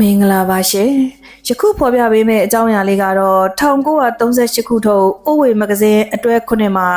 မင်္ဂလာပါရှင်ယခုဖော်ပြပေးမယ့်အကြောင်းအရာလေးကတော့1938ခုထုတ်အိုဝေမဂဇင်းအတွဲ9မှာ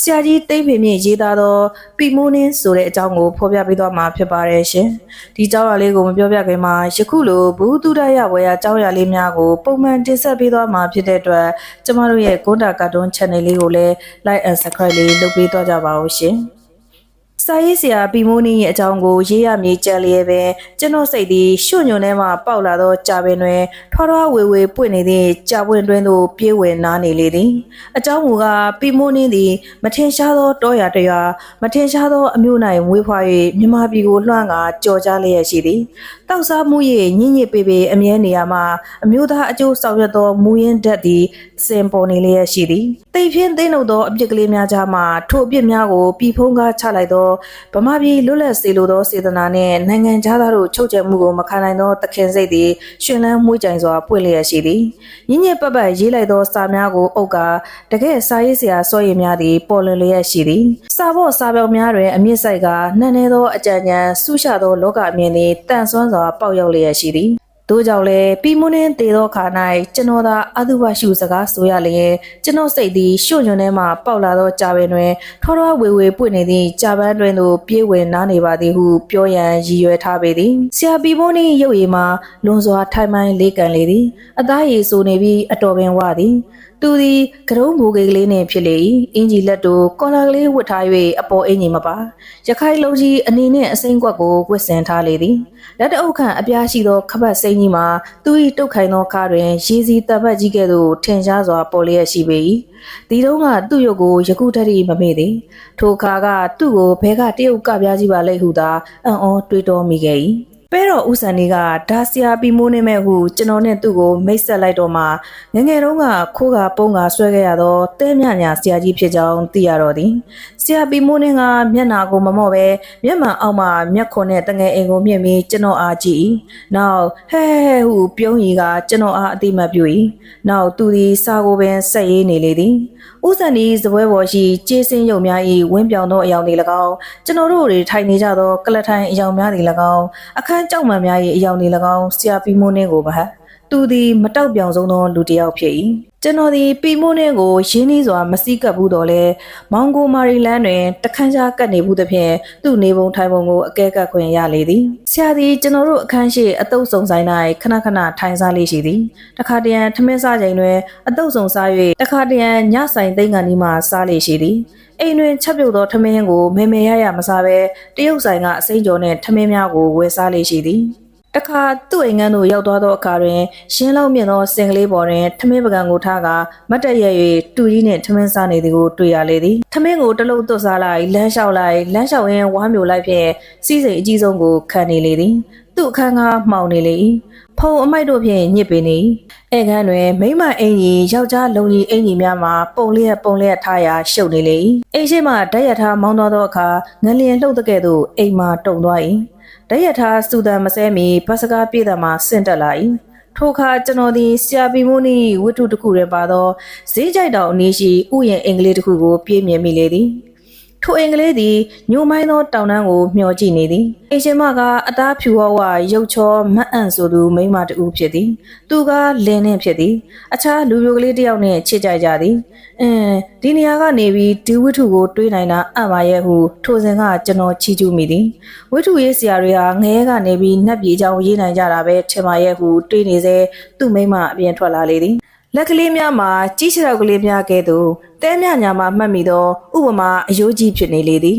ဆရာကြီးတိမ့်ဖေမြင့်ရေးသားသောပီမိုးနင်းဆိုတဲ့အကြောင်းကိုဖော်ပြပေးသွားမှာဖြစ်ပါတယ်ရှင်ဒီအကြောင်းအရာလေးကိုမပြောပြခင်မှာယခုလိုဘူးတုဒရဝေယအကြောင်းအရာလေးများကိုပုံမှန်တင်ဆက်ပေးသွားမှာဖြစ်တဲ့အတွက်ကျမတို့ရဲ့ကွန်တာကာတွန်း channel လေးကိုလည်း like and subscribe လေးလုပ်ပေးသွားကြပါဦးရှင် စာရေးဆရာပီမိုးနီရဲ့အကြောင်းကိုရေးရမြေကြံလျက်ပဲကျွန်တော်စိတ်သည်ရွှွညွန်ထဲမှပေါက်လာသောကြာပင်တွင်ထွားထွားဝေဝေပွင့်နေသည့်ကြာပွင့်တွင်သို့ပြေးဝင်နားနေလေသည်အကြောင်းမူကားပီမိုးနီသည်မထင်ရှားသောတောရတရွာမထင်ရှားသောအမျိုး၌မွေးဖွား၍မြမပြည်ကိုလွှမ်းကာကြော်ကြားလျက်ရှိသည်တောက်စားမှု၏ညင်ညစ်ပေပေအမြဲနေရာမှာအမျိုးသားအကျိုးဆောင်ရွက်သောမူရင်းဓာတ်သည်စင်ပေါ်နေလျက်ရှိသည်တိတ်ဖြင်းသိမ့်နှုတ်သောအပြစ်ကလေးများကြားမှထိုအပြစ်များကိုပြည်ဖုံးကားချလိုက်သောဗမာပြည်လွတ်လပ်စေလိုသောစေတနာနှင့်နိုင်ငံသားတို့ချုပ်ကျဲမှုကိုမခံနိုင်သောတခင်စိတ်သည်ရှင်လန်းမှုကြိုင်စွာပွင့်လျက်ရှိသည်ညင်ညစ်ပတ်ပတ်ရေးလိုက်သောစာများကိုအုပ်ကာတကယ်စာရေးစရာစောရည်များသည်ပေါ်လွင်လျက်ရှိသည်စာဖို့စာပေများတွင်အမြင့်ဆိုင်ကနှံ့နေသောအကြံဉာဏ်ဆူရှသောလောကအမြင်သည်တန်ဆွမ်းစွာပေါက်ရောက်လျက်ရှိသည် တို့ကြောင့်လည်းပြီးမွန်းနှင်းတေသောခါ၌ကျွန်တော်သာအတုပရှုစကားဆိုရလျင်ကျွန်တော်စိတ်သည်ရွှွညွန်ထဲမှပေါက်လာသောကြာပင်တွင်ထောထောဝေဝေပွင့်နေသည့်ကြာပန်းတွင်သို့ပြေးဝင်နားနေပါသည်ဟုပြောရန်ရည်ရွယ်ထားပေသည်ဆရာပြီးမွန်းနှင်းရုပ်ရည်မှာလွန်စွာထိုင်မိုင်းလေးကန်လေသည်အသားရည်ဆိုနေပြီးအတော်ပင်ဝသည်သူသည်ကရုံးဘူကေကလေးနှင့်ဖြစ်လေ၏အင်ဂျီလက်တို့ကော်လာကလေးဝတ်ထား၍အပေါ်အင်ဂျီမပါရခိုင်လုံးကြီးအနေနှင့်အစိမ့်ကွက်ကိုဝတ်ဆင်ထားလေသည်လက်တအုပ်ခန့်အပြားရှိသောခပတ်စိမ့်ကြီးမှာသူ၏တုတ်ခိုင်သောကားတွင်ရေစီတပတ်ကြီးကဲ့သို့ထင်ရှားစွာပေါ်လျက်ရှိပေ၏ဒီတုန်းကသူ့ရုပ်ကိုယခုတည်းမမေ့သည်ထိုအခါကသူ့ကိုဘဲကတရုတ်ကပြားကြီးပါလိမ့်ဟုသာအံ့ဩတွေးတောမိခဲ့၏ ပဲတော်ဦးစံနေကဒါဆီယာပီမိုးနေမဲ့ဟုကျွန်တော်နဲ့သူ့ကိုမိတ်ဆက်လိုက်တော့မှငငယ်တုန်းကခိုးကပုံးကဆွဲခဲ့ရသောတဲမြညာဆရာကြီးဖြစ်ကြောင်းသိရတော့သည် ဆရာပီမိုးနေကမျက်နာကိုမမော့ပဲမျက်မှန်အောက်မှမျက်ခွန်နဲ့တငယ်အိမ်ကိုမြင့်ပြီးကျွန်တော်အားကြည့်၏နောက်ဟဲဟဲဟုပြုံးရီကကျွန်တော်အားအတိမတ်ပြု၏နောက်သူသည်စာကိုပင်ဆက်ရေးနေလေသည်ဥစံဒီစပွဲပေါ်ရှိကျေးစင်းရုံများ၏ဝင်းပြောင်သောအယောင်တွေ၎င်းကျွန်တော်တို့တွေထိုင်နေကြသောကလထိုင်အယောင်များတွေ၎င်းအခန်းကြောက်မှန်များ၏အယောင်တွေ၎င်းဆရာပီမိုးနှင်းကိုပါဟ သူသည်မတောက်ပြောင်ဆုံးသောလူတစ်ယောက်ဖြစ်၏ကျွန်တော်သည်ပီမိုးနှင်းကိုရင်းနှီးစွာမစည်းကပ်ဘူးတော့လဲမောင်ကိုမာရီလန်းတွင်တခန်းကြားကပ်နေဘူးသဖြင့်သူ့နေပုံထိုင်ပုံကိုအကဲကပ်ခွင့်ရလေသည်ဆရာသည်ကျွန်တော်တို့အခန်းရှိအတုပ်စုံဆိုင်၌ခဏခဏထိုင်စားလေးရှိသည်တခါတရံထမင်းစားချိန်တွင်အတုပ်စုံစား၍တခါတရံညဆိုင်သိမ်းကန်ဒီမှစားလေးရှိသည်အိမ်တွင်ချက်ပြုတ်သောထမင်းကိုမေမေရရမစားဘဲတရုတ်ဆိုင်ကအစိမ့်ကျော်နှင့်ထမင်းများကိုဝယ်စားလေးရှိသည် တခါသူ့အိမ်ငန်းသို့ရောက်သွားသောအခါတွင်ရှင်းလောက်မြင့်သောစင်ကလေးပေါ်တွင်ထမင်းပကံကိုထားကမတ်တက်ရ၍တူကြီးနှင့်ထမင်းစားနေသည်ကိုတွေ့ရလေသည်ထမင်းကိုတလုံးသွတ်စားလိုက်လမ်းလျှောက်လိုက်လမ်းလျှောက်ရင်းဝါးမျိုးလိုက်ဖြင့်စီးစိမ်အကြီးဆုံးကိုခံနေလေသည်သူ့အခန်းကမှောင်နေလေ၏ ဖုံအမိုက်တို့ဖြင့်ညစ်ပေနေဧကန်တွင်မိမအင်ကြီးယောက်ျားလုံကြီးအင်ကြီးများမှာပုံလျက်ပုံလျက်ထားရာရှုပ်နေလေ၏အိမ်ရှိမှဓာတ်ရထားမောင်းသွားသောအခါငလျင်လှုပ်တဲ့ကဲ့သို့အိမ်မှာတုံသွား၏ဓာတ်ရထားစူတံမဆဲမီဘတ်စကားပြေးတယ်မှာဆင့်တက်လာ၏ထိုအခါကျွန်တော်သည်ဆရာပီမိုးနီဝတ္ထုတစ်ခုထဲပါသောဈေးကြိုက်တော်အနည်းရှိဥယျာဉ်အင်္ဂလိပ်တစ်ခုကို ပြေးမြင်မိလေသည် ထိုအင်္ဂလိပ်သည်ညိုမိုင်းသောတောင်တန်းကိုမျှော်ကြည့်နေသည်အိမ်ရှင်မကအသားဖြူဝဝရုပ်ချောမတ်အန့်ဆိုသူမိန်းမတူဖြစ်သည် သူကလင်းနှင့်ဖြစ်သည် အခြားလူမျိုးကလေးတစ်ယောက်နှင့်ချစ်ကြကြသည်အင်းဒီနေရာကနေပြီးဒီဝတ္ထုကိုတွေးနိုင်တာအံ့ပါရဲ့ဟုထိုစဉ်ကကျွန်တော်ချီးကျူးမိသည်ဝတ္ထုရေးဆရာတွေဟာငဲကနေပြီးနတ်ပြည်ကြောင်ရေးနိုင်ကြတာပဲထင်ပါရဲ့ဟုတွေးနေစေသူ့မိန်းမအပြင်ထွက်လာလေသည် လက်ကလေးများမှာကြီးချောက်ကလေးများကဲ့သို့တဲမြညာမှာမှတ်မိသောဥပမာအယိုးကြီးဖြစ်နေလေသည်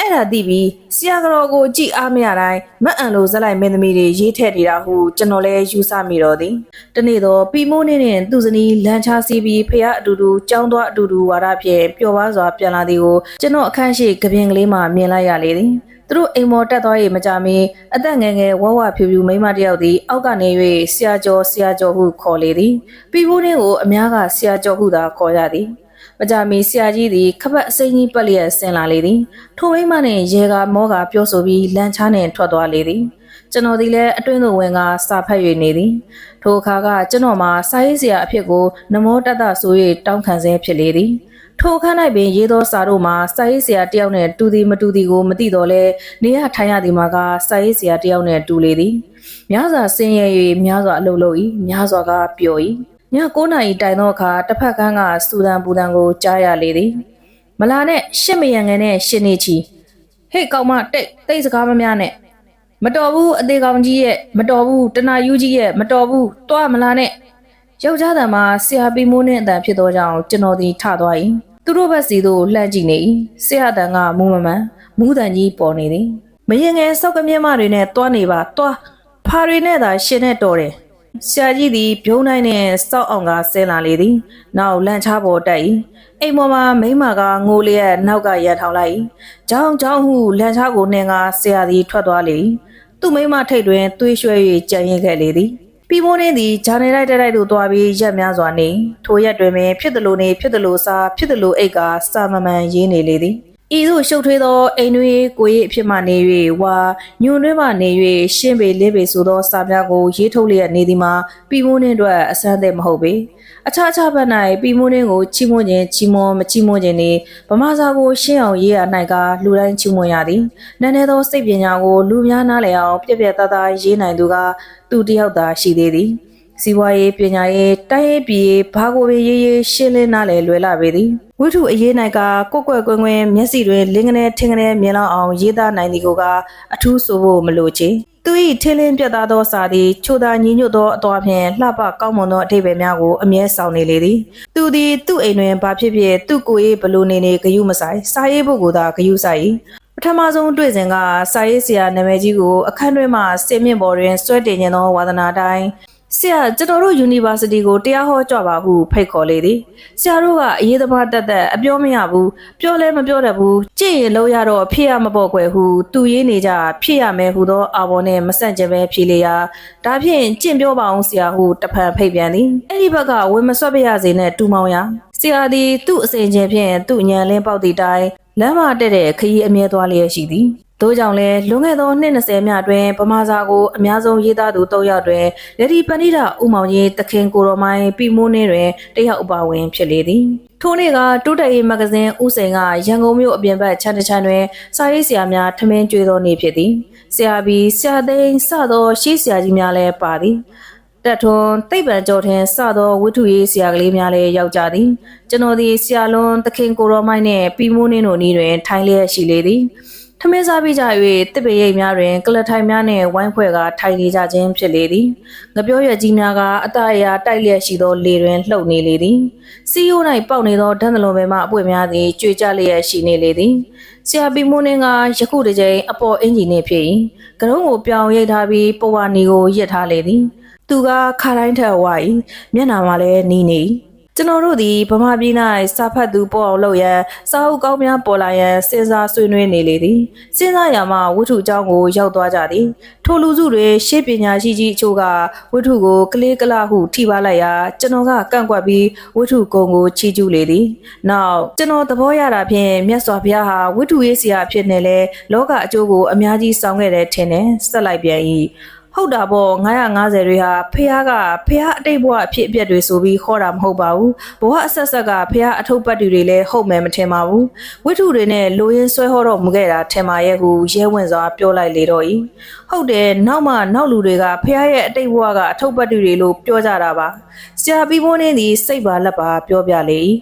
အဲ့ဒါသိပြီးဆရာကတော်ကိုကြည်အားမရတိုင်းမအံလိုဇက်လိုက်မင်းသမီးတွေရေးထည့်နေတာဟုကျွန်တော်လည်းယူဆမိတော့သည်တနေ့တော့ပီမိုးနေနဲ့သူ့ဇနီးလန်ချာစီပြီးဖះအတူတူကြောင်းသွားအတူတူဝါဒဖြင့်ပျော်ပါစွာပြန်လာသည်ကိုကျွန်တော်အခန်းရှိကပြင်ကလေးမှမြင်လိုက်ရလေသည် သူတို့အိမ်မော်တက်သွား၍မကြမီအသက်ငယ်ငယ်ဝဝဖြူဖြူမိန်းမတစ်ယောက်သည်အောက်ကနေ၍ဆရာကျော်ဆရာကျော်ဟုခေါ်လေသည်ပြီးဖို့နှင်းကိုအများကဆရာကျော်ဟုသာခေါ်ကြသည်မကြမီဆရာကြီးသည်ခပတ်အစိမ်းကြီးပတ်လျက်ဆင်လာလေသည်ထိုမိန်းမနှင့်ရေကမောကပြောဆိုပြီးလမ်းချားနှင့်ထွက်သွားလေသည်ကျွန်တော်ဒီလည်းအတွင်းသို့ဝင်ကစာဖတ်၍နေသည်ထိုအခါကကျွန်တော်မှာစာရေးဆရာအဖြစ်ကိုနမောတတဆို၍တောင်းခံဆဲဖြစ်လေသည် ထိုအခန်း၌ပင်ရေးသောစာတို့မှာစာရေးဆရာတယောက်နှင့်တူသည်မတူသည်ကိုမသိတော့လဲနေရထိုင်ရသည်မှာကစာရေးဆရာတယောက်နှင့်တူလေသည်များစွာဆင်းရဲ၍များစွာအလုပ်လုပ်၏များစွာကပျော်၏ည9နာရီတိုင်သောအခါတစ်ဖက်ကန်းကစူဒန်ပူဒန်ကိုကြားရလေသည်မလာနဲ့ရှစ်မယံငယ်နဲ့ရှင်းနေချီဟေ့ကောင်မတိတ်တိတ်စကားမများနဲ့မတော်ဘူးအသေးကောင်ကြီးရဲ့မတော်ဘူးတနာယူကြီးရဲ့မတော်ဘူးတွားမလာနဲ့ယောက်ျားတံမှာဆရာပီမိုးနှင့်အတန်ဖြစ်သောကြောင့်ကျွန်တော်သည်ထသွား၏ သူတို့ဘက်စီသို့လှမ်းကြည့်နေ၏ဆရာတန်ကမူမမှန်မူးတန်ကြီးပေါ်နေသည်မရင်ငယ်စောက်ကမြက်မတွေနဲ့တွားနေပါတွားဖာတွေနဲ့သာရှင်နဲ့တော်တယ်ဆရာကြီးသည်ပြုံးတိုင်းနဲ့စောက်အောင်ကဆဲလာလေသည်နောက်လန့်ချပေါ်တက်၏အိမ်ပေါ်မှာမိမကငိုလျက်နောက်ကရထောင်လိုက်၏ကြောင်းကြောင်းဟုလန့်ချကိုနှင်ကဆရာသည်ထွက်သွားလေ၏သူ့မိမထိတ်တွင်သွေးရွှဲ၍ကြံရင်ခဲ့လေသည် ပြီးမိုးနှင်းသည်ဂျာနေလိုက်တိုက်တိုက်သို့သွားပြီးရက်များစွာနေထိုရက်တွင်ပင်ဖြစ်သလိုနေဖြစ်သလိုစားဖြစ်သလိုအိတ်ကစာမမှန်ရေးနေလေသည် ဤသို့ရှုပ်ထွေးသောအိမ်တွေကို၏အဖြစ်မှနေ၍ဝါညွန်တွင်မှနေ၍ရှင်းပေလေးပေဆိုသောစာများကိုရေးထုတ်လျက်နေသည်မှာပြီးမိုးနှင်းတို့အဆန်းသက်မဟုတ်ပေအခြားခြားဘက်၌ပြီးမိုးနှင်းကိုချီးမွမ်းခြင်းချီးမွမ်းမချီးမွမ်းခြင်းနှင့်ဗမာစာကိုရှင်းအောင်ရေးရ၌ကလူတိုင်းချီးမွမ်းရသည်နည်းနည်းသောစိတ်ပညာကိုလူများနားလည်အောင်ပြည့်ပြည့်သားသားရေးနိုင်သူကသူတစ်ယောက်သာရှိသေးသည် စီးပွားရေးပညာရေးတိုင်းရေးပြည်ရေးဘာကိုပင်ရေးရေးရှင်းလင်းနားလည်လွယ်လာပေသည်ဝိထုအရေး၌ကကိုကွက်ကွင်းကွင်းမျက်စိတွင်လင်းကနေထင်းကနေမြင်လောက်အောင်ရေးသားနိုင်သည်ကိုကအထူးဆိုဖို့မလိုချေသူ၏ထင်းလင်းပြတ်သားသောစာသည်ချိုသာညီညွတ်သောအတော်ဖြင့်လှပကောင်းမွန်သောအထိပ္ပယ်များကိုအမြဲဆောင်နေလေသည်သူသည်သူ့အိမ်တွင်ဘာဖြစ်ဖြစ်သူ့ကိုယ်၏ဘလို့နေနေဂယုမဆိုင်စာရေးဖို့ကိုသာဂယုဆိုင်၏ပထမဆုံးတွေ့စဉ်ကစာရေးဆရာနာမည်ကြီးကိုအခန်းတွင်မှစင်မြင့်ပေါ်တွင်ဆွဲတင်ခြင်းသောဝါသနာတိုင်း ဆရာကျွန်တော်တို့ University ကိုတရားဟောကြပါဟုဖိတ်ခေါ်လေသည်ဆရာတို့ကအရေးသမားတက်တက်အပြောမရဘူးပြောလဲမပြောတတ်ဘူးကြည့်ရင်လို့ရတော့ဖြစ်ရမပေါ့ကွယ်ဟုသူရေးနေကြဖြစ်ရမယ်ဟုသောအာဘော်နှင့်မဆန့်ကျင်ပဲဖြေလေရာဒါဖြင့်ကြင့်ပြောပါအောင်ဆရာဟုတဖန်ဖိတ်ပြန်သည်အဲ့ဒီဘက်ကဝေမဆွတ်ပြရစေနဲ့တူမောင်ရဆရာသည်သူ့အစဉ်ချင်းဖြင့်သူ့ညံလင်းပေါက်သည့်တိုင်လမ်းမတက်တဲ့ခရီးအမြဲသွားလျက်ရှိသည်။ သို့ကြောင့်လည်းလွန်ခဲ့သောနှစ်20မြအတွင်းဗမာစာကိုအများဆုံးရေးသားသူ၃ယောက်တွင်လက်ဒီပဏိဒဥမောင်ကြီးတခင်ကိုတော်မိုင်းပြီမိုးနှင်းတွင်တယောက်အပါဝင်ဖြစ်လေသည်။ထိုနေ့ကတိုးတက်ရေးမဂဇင်းဥစိန်ကရန်ကုန်မြို့အပြင်ဘက်ချမ်းတချမ်းတွင်စာရေးဆရာများထမင်းကျွေးသောနေ့ဖြစ်သည်။ဆရာဘီဆရာသိန်းစသောရှိဆရာကြီးများလည်းပါသည်။တက်ထွန်းတိတ်ပံကြောထင်းစသောဝိထုရေးဆရာကလေးများလည်းရောက်ကြသည်ကျွန်တော်သည်ဆရာလွန်သခင်ကိုရောမိုင်းနှင့်ပီမိုးနှင်းတို့ဤတွင်ထိုင်လျက်ရှိလေသည် ထမင်းစားပြီးကြ၍တစ်ပေရိပ်များတွင်ကလထိုင်များနှင့်ဝိုင်းဖွဲ့ကထိုင်နေကြခြင်းဖြစ်လေသည်ငပြောရွက်ကြီးများကအတအရာတိုက်လျက်ရှိသောလေတွင်လှုပ်နေလေသည်စီယို၌ပေါက်နေသောဒန်းသလုံးပင်မှအပွင့်များသည်ကြွေကြလျက်ရှိနေလေသည်ဆရာပီမိုးနှင်းကယခုတစ်ကြိမ်အပေါ်အင်ဂျင်နှင့်ဖြစ်၏ကရုံးကိုပြောင်းရိပ်ထားပြီးပဝါနီကိုရစ်ထားလေသည်သူကခါတိုင်းထက်ဝါ၏မျက်နှာမှာလည်းနီးနေ၏ ကျွန်တော်တို့သည်ဗမာပြည်၌စာဖတ်သူပေါ်အောင်လုပ်ရန်စာအုပ်ကောင်းများပေါ်လာရန်စဉ်းစားဆွေးနွေးနေလေသည်စဉ်းစားရမှဝတ္ထုအကြောင်းကိုရောက်သွားကြသည်ထိုလူစုတွင်ရှေ့ပညာရှိကြီးအချို့ကဝတ္ထုကိုကလေးကလဟုထိပါလိုက်ရာကျွန်တော်ကကန့်ကွက်ပြီးဝတ္ထုကုံကိုချီးကျူးလေသည်နောက်ကျွန်တော်သဘောရတာဖြင့်မြတ်စွာဘုရားဟာဝတ္ထုရေးဆရာအဖြစ်နဲ့လဲလောကအကျိုးကိုအများကြီးဆောင်ခဲ့တယ်ထင်တယ်ဆက်လိုက်ပြန်၏ ဟုတ်တာပေါ့950တွေဟာဖះကဖះအတိတ်ဘဝအဖြစ်အပျက်တွေဆိုပြီးခေါ်တာမဟုတ်ပါဘူးဘဝအဆက်ဆက်ကဖះအထုပ်ပတ်တွေလည်းဟုတ်မယ်မထင်ပါဘူးဝိထုတွေနဲ့လိုရင်းဆွဲဟောတော့မခဲ့တာထင်ပါရဲ့ဟုရဲဝင်စွာပြောလိုက်လေတော့၏ဟုတ်တယ်နောက်မှနောက်လူတွေကဖះရဲ့အတိတ်ဘဝကအထုပ်ပတ်တွေလို့ပြောကြတာပါဆရာပြီးမိုးနေသည်စိတ်ပါလက်ပါပြောပြလေ၏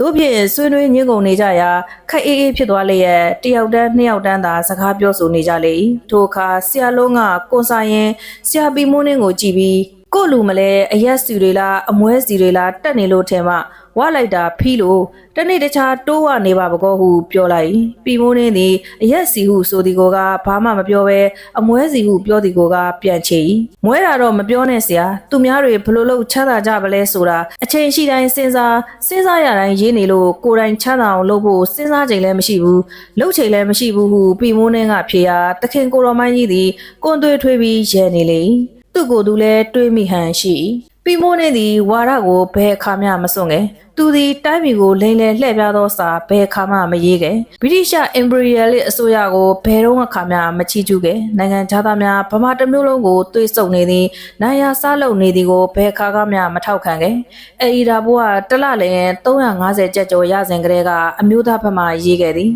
တို့ဖြင့်ဆွေးနွေးညှင်းကုန်နေကြရာခက်အေးအေးဖြစ်သွားလျက်တယောက်တန်းနှစ်ယောက်တန်းသာစကားပြောဆိုနေကြလေ၏ထိုအခါဆရာလုံးကကွန်ဆိုင်ရင်ဆရာပီမိုးနှင်းကိုကြည့်ပြီးကို့လူမလဲအရက်စီတွေလားအမွဲစီတွေလားတက်နေလို့ထင်မှ ဝလိုက်တာဖီးလို့တနေ့တခြားတိုးဝနေပါဘကောဟုပြောလိုက်ပီမိုးနှင်းသည်အရက်စီဟုဆိုသည်ကိုကဘာမှမပြောဘဲအမွဲစီဟုပြောသည်ကိုကပြန်ချေ၏မွဲတာတော့မပြောနဲ့ဆရာသူများတွေဘလို့လို့ချမ်းသာကြပလဲဆိုတာအချိန်ရှိတိုင်းစဉ်းစားစဉ်းစားရတိုင်းရေးနေလို့ကိုယ်တိုင်ချမ်းသာအောင်လုပ်ဖို့စဉ်းစားချိန်လည်းမရှိဘူးလုပ်ချိန်လည်းမရှိဘူးဟုပီမိုးနှင်းကဖြေရာတခင်ကိုရောမိုင်းကြီးသည်ကွန်သွေးထွေးပြီးရဲနေလေ၏သူ့ကိုယ်သူလည်းတွေးမိဟန်ရှိ၏ ပီမိုးနှင်းသည်ဝါရကိုဘယ်အခါမျှမစွန့်ငယ်သူသည်တိုင်းပြည်ကိုလိမ်လည်လှည့်ပြားသောစာဘယ်အခါမှမရေးခဲ့ဗြိတိရှ imperialist အစိုးရကိုဘယ်တော့အခါမျှမချီးကျူးခဲ့နိုင်ငံသားများဗမာတစ်မျိုးလုံးကိုတွေးဆုပ်နေသည်နိုင်ရာစားလုပ်နေသည်ကိုဘယ်အခါကမျှမထောက်ခံခဲ့အဲဒီဒါဘိုးကတစ်လလျင်350ကျပ်ကျော်ရစဉ်ကလေးကအမျိုးသားဘက်မှရေးခဲ့သည်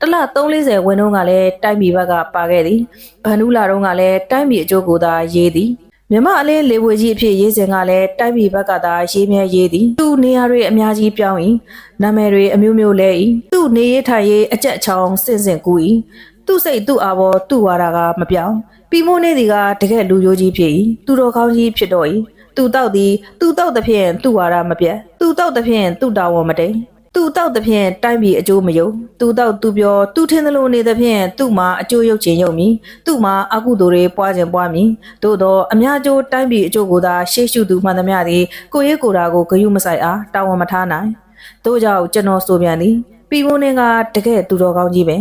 တစ်လ340ဝင်တော့ကလည်းတိုက်ပြည်ဘက်ကပါခဲ့သည်ဗန်နူလာတော့ကလည်းတိုက်ပြည်အကျိုးကိုသာရေးသည် မြမအလေးလေဝေကြီးအဖြစ်ရေးစဉ်ကလည်းတိုက်ပြည်ဘက်ကသာရေးမြဲရေးသည်သူ့နေရာတွေအများကြီးပြောင်း၏နာမည်တွေအမျိုးမျိုးလဲ၏သူ့နေရထိုင်ရေးအကြက်ချောင်းစင်စင်ကူ၏သူ့စိတ်သူ့အာဘောသူ့ဝါဒကမပြောင်းပြီးမိုးနေသည်ကတကယ်လူရိုးကြီးဖြစ်၏သူတော်ကောင်းကြီးဖြစ်တော့၏သူတောက်သည်သူတောက်သဖြင့်သူ့ဝါဒမပြတ်သူတောက်သဖြင့်သူ့တာဝန်မတိမ်သူ တောက်သဖြင့်တိုင်းပြည်အကျိုးမယုံသူတောက်သူပြောသူထင်သလိုနေသဖြင့်သူ့မှာအကျိုးရုပ်ချင်ရုပ်မီသူ့မှာအကုသိုလ်တွေပွားခြင်းပွားမီသို့သောအများကျိုးတိုင်းပြည်အကျိုးကိုသာရှေ့ရှုသူမှန်သမျှသည်ကိုယ့်ရဲ့ကိုယ်တာကိုဂယုမဆိုင်အားတာဝန်မထားနိုင်တို့ကြောင့်ကျွန်တော်ဆိုပြန်သည်ပြီးမိုးနေကတကယ်သူတော်ကောင်းကြီးပဲ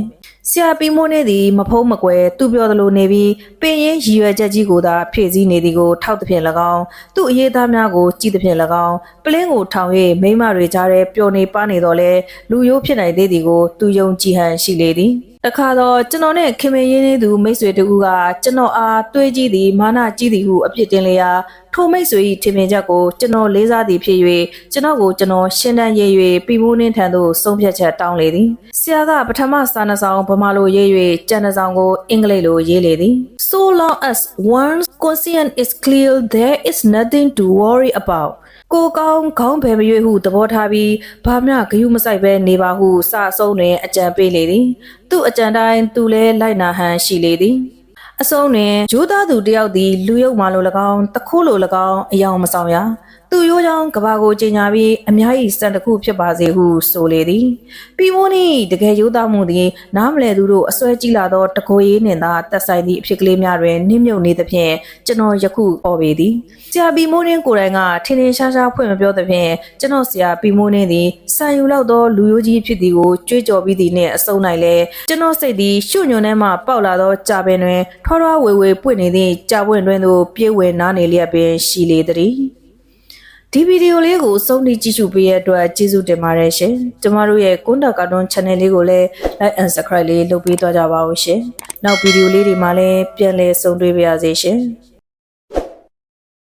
ဆရာပြီးမိုးနေသည်မဖုံးမကွယ်သူပြောသလိုနေပြီးပင်ရင်ရည်ရွယ်ချက်ကြီးကိုသာဖြည့်ဆည်းနေသည်ကိုထောက်သဖြင့်၎င်းသူ့အရေးသားများကိုကြည်သဖြင့်၎င်းပလင်းကိုထောင်၍မိမတွေကြားထဲပျော်နေပါနေတော့လဲလူရိုးဖြစ်နိုင်သေးသည်ကိုသူယုံကြည်ဟန်ရှိလေသည်တခါတော့ကျွန်တော်နဲ့ခင်မင်းရင်းနေသူမိတ်ဆွေတူကကျွန်တော်အားတွေးကြည့်သည်မာနကြည့်သည်ဟုအပြစ်တင်လျာထိုမိတ်ဆွေ၏ထင်မြင်ချက်ကိုကျွန်တော်လေးစားသည်ဖြစ်၍ကျွန်တော်ကိုကျွန်တော်ရှင်းတန်းရေး၍ပြီးမိုးနှင်းထံသို့ဆုံးဖြတ်ချက်တောင်းလေသည်ဆရာကပထမစာနှစောင်ဗမာလိုရေး၍ကျန်နှစောင်ကိုအင်္ဂလိပ်လိုရေးလေသည် So long as one's conscience is clear there is nothing to worry about ကိုကောင်းခေါင်းဖယ်မရွေ့ဟုသဘောထားပြီးဘာမျှဂယုမဆိုင်ပဲနေပါဟုစအဆုံးတွင်အကြံပေးလေသည်သူ့အကြံတိုင်းသူလည်းလိုက်နာဟန်ရှိလေသည်အဆုံးတွင်ဂျိုးသားသူတယောက်သည်လူယုတ်မှလို၎င်းတခိုးလို၎င်းအယောင်မဆောင်ရ သူရိုးချောင်းကဘာကိုကြီးညာပြီးအများကြီးစံတစ်ခုဖြစ်ပါစေဟုဆိုလေသည်ပြီးမိုးနီတကယ်ရိုးသားမှုသည် နားမလဲသူတို့အစွဲကြီးလာသောတကိုရေးနှင့်သာတက်ဆိုင်သည့်အဖြစ်ကလေးများတွင်နှိမ့်မြုပ်နေသဖြင့်ကျွန်တော်ယခုပေါ်ပေသည်ဆရာပြီးမိုးနင်းကိုယ်တိုင်ကထင်းထင်းရှားရှားဖွင့်မပြောသဖြင့်ကျွန်တော်ဆရာပြီးမိုးနင်းသည်စံယူလောက်သောလူရိုးကြီးဖြစ်သည်ကိုကြွေးကြော်ပြီးသည်နှင့်အစုံ၌လဲကျွန်တော်စိတ်သည်ရှုညွန်ထဲမှပေါက်လာသောကြာပင်တွင်ထွားထွားဝေဝေပွင့်နေသည့်ကြာပွင့်တွင်သို့ပြေးဝင်နားနေလျက်ပင်ရှိလေသည် ဒီဗီဒီယိုလေးကိုအဆုံးထိကြည့်ရှုပေးရတဲ့အတွက်ကျေးဇူးတင်ပါတယ်ရှင်။ကျမတို့ရဲ့ကွန်တာကာတွန်း channel လေးကိုလည်း like and subscribe လေးလုပ်ပေးသွားကြပါဦးရှင်။နောက်ဗီဒီယိုလေးတွေမှာလည်းပြန်လည်ဆုံတွေ့ပါရစေရှင်။